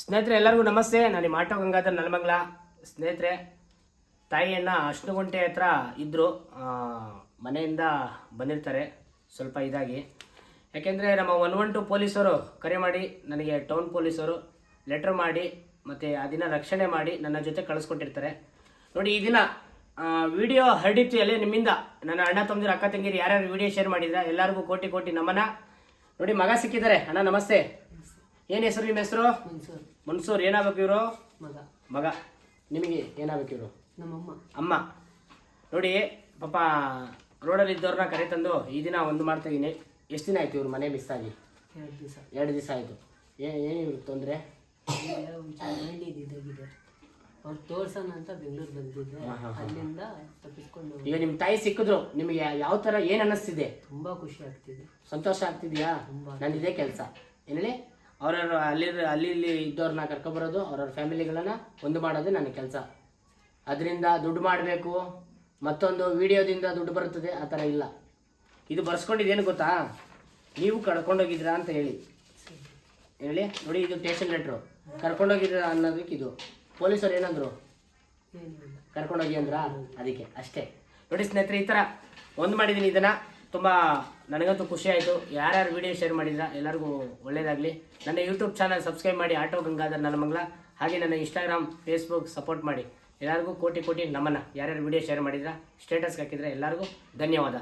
ಸ್ನೇಹಿತರೆ, ಎಲ್ಲರಿಗೂ ನಮಸ್ತೆ. ನಾನು ನಿಮ್ಮ ಆಟೋ ಗಂಗಾಧರ್ ನಲಮಂಗ್ಲ. ಸ್ನೇಹಿತರೆ, ತಾಯಿಯನ್ನ ಅಶ್ನುಗುಂಟೆ ಹತ್ರ ಇದ್ದರು ಮನೆಯಿಂದ ಬಂದಿರ್ತಾರೆ. ಸ್ವಲ್ಪ ಇದಾಗಿ. ಯಾಕೆಂದರೆ ನಮ್ಮ ಒನ್ ಒನ್ ಟು ಪೊಲೀಸರು ಕರೆ ಮಾಡಿ, ನನಗೆ ಟೌನ್ ಪೊಲೀಸರು ಲೆಟ್ರ್ ಮಾಡಿ, ಮತ್ತು ಆ ದಿನ ರಕ್ಷಣೆ ಮಾಡಿ ನನ್ನ ಜೊತೆ ಕಳಿಸ್ಕೊಟ್ಟಿರ್ತಾರೆ. ನೋಡಿ, ಈ ದಿನ ವಿಡಿಯೋ ಹರಡಿತ್ತು ಎಲ್ಲೇ ನಿಮ್ಮಿಂದ. ನನ್ನ ಅಣ್ಣ ತಮ್ಮದಿರು, ಅಕ್ಕ ತಂಗಿರು ಯಾರ್ಯಾರು ವಿಡಿಯೋ ಶೇರ್ ಮಾಡಿದ್ರೆ, ಎಲ್ಲರಿಗೂ ಕೋಟಿ ಕೋಟಿ ನಮನ. ನೋಡಿ, ಮಗ ಸಿಕ್ಕಿದ್ದಾರೆ. ಅಣ್ಣ, ನಮಸ್ತೆ. ಏನು ಹೆಸರು ನಿಮ್ಮ ಹೆಸರು? ಮನ್ಸೂರ್. ಮನ್ಸೂರ್ ಏನಾಗಬೇಕು ಇವರು? ಮಗ. ಮಗ. ನಿಮಗೆ ಏನಾಗಬೇಕು ಇವರು? ನಮ್ಮಮ್ಮ. ಅಮ್ಮ. ನೋಡಿ ಪಾಪ ರೋಡಲ್ಲಿ ಇದ್ದವ್ರನ್ನ ಕರೆ ತಂದು ಈ ದಿನ ಒಂದು ಮಾಡ್ತಾ ಇದೀನಿ ಎಷ್ಟು ದಿನ ಆಯ್ತು ಇವ್ರ ಮನೆ ಮಿಸ್ ಆಗಿ? ಎರಡು ದಿವಸ. ಎರಡು ದಿವಸ ಆಯಿತು. ಏನು ಇವ್ರಿಗೆ ತೊಂದರೆ? ಒಂಚೂರು ಮಂಡಿ ಇದಾಗಿದೆ ಅವ್ರು ತೋರ್ಸೋಣ ಅಂತ ಬೆಂಗಳೂರು ಬಂದಿದ್ದೆ. ಅಲ್ಲಿಂದ ತಪ್ಪಿಸ್ಕೊಂಡು ಈಗ ನಿಮ್ಮ ತಾಯಿ ಸಿಕ್ಕಿದ್ರು. ನಿಮಗೆ ಯಾವ ಥರ ಏನು ಅನ್ನಿಸ್ತಿದೆ? ತುಂಬಾ ಖುಷಿ ಆಗ್ತಿದೆ. ಸಂತೋಷ ಆಗ್ತಿದ್ಯಾ? ತುಂಬಾ. ನಂದಿದೆ ಕೆಲಸ. ಏನೇಳಿ ಅವ್ರವ್ರ ಅಲ್ಲಿ ಅಲ್ಲಿ ಇಲ್ಲಿ ಇದ್ದವ್ರನ್ನ ಕರ್ಕೊಬರೋದು ಅವ್ರವ್ರ ಫ್ಯಾಮಿಲಿಗಳನ್ನ ಒಂದು ಮಾಡೋದು ನನ್ನ ಕೆಲಸ. ಅದರಿಂದ ದುಡ್ಡು ಮಾಡಬೇಕು ಮತ್ತೊಂದು ವಿಡಿಯೋದಿಂದ ದುಡ್ಡು ಬರುತ್ತದೆ ಆ ಥರ ಇಲ್ಲ. ಇದು ಬರ್ಸ್ಕೊಂಡಿದ್ದೇನು ಗೊತ್ತಾ? ನೀವು ಕರ್ಕೊಂಡೋಗಿದ್ದೀರಾ ಅಂತ ಹೇಳಿ. ಹೇಳಿ? ನೋಡಿ ಇದು ಟೇಷನ್ ಲೆಟ್ರು ಕರ್ಕೊಂಡೋಗಿದ್ದೀರಾ ಅನ್ನೋದಕ್ಕೆ ಇದು. ಪೊಲೀಸರು ಏನಂದ್ರು? ಕರ್ಕೊಂಡೋಗಿ ಅಂದ್ರ? ಅದಕ್ಕೆ ಅಷ್ಟೇ. ನೋಡಿ ಸ್ನೇಹಿತರೆ ಈ ಥರ ಒಂದು ಮಾಡಿದ್ದೀನಿ ಇದನ್ನು. ತುಂಬ ನನಗಂತೂ ಖುಷಿ ಆಯಿತು. ಯಾರ್ಯಾರು ವಿಡಿಯೋ ಶೇರ್ ಮಾಡಿದ್ರ ಎಲ್ಲರಿಗೂ ಒಳ್ಳೇದಾಗಲಿ. ನನ್ನ ಯೂಟ್ಯೂಬ್ ಚಾನಲ್ ಸಬ್ಸ್ಕ್ರೈಬ್ ಮಾಡಿ ಆಟೋ ಗಂಗಾಧರ್ ನಲಮಂಗ್ಲ ಹಾಗೆ ನನ್ನ ಇನ್ಸ್ಟಾಗ್ರಾಮ್ ಫೇಸ್ಬುಕ್ ಸಪೋರ್ಟ್ ಮಾಡಿ. ಎಲ್ಲರಿಗೂ ಕೋಟಿ ಕೋಟಿ ನಮನ. ಯಾರ್ಯಾರು ವಿಡಿಯೋ ಶೇರ್ ಮಾಡಿದ್ರ ಸ್ಟೇಟಸ್ಗೆ ಹಾಕಿದ್ರೆ ಎಲ್ಲರಿಗೂ ಧನ್ಯವಾದ.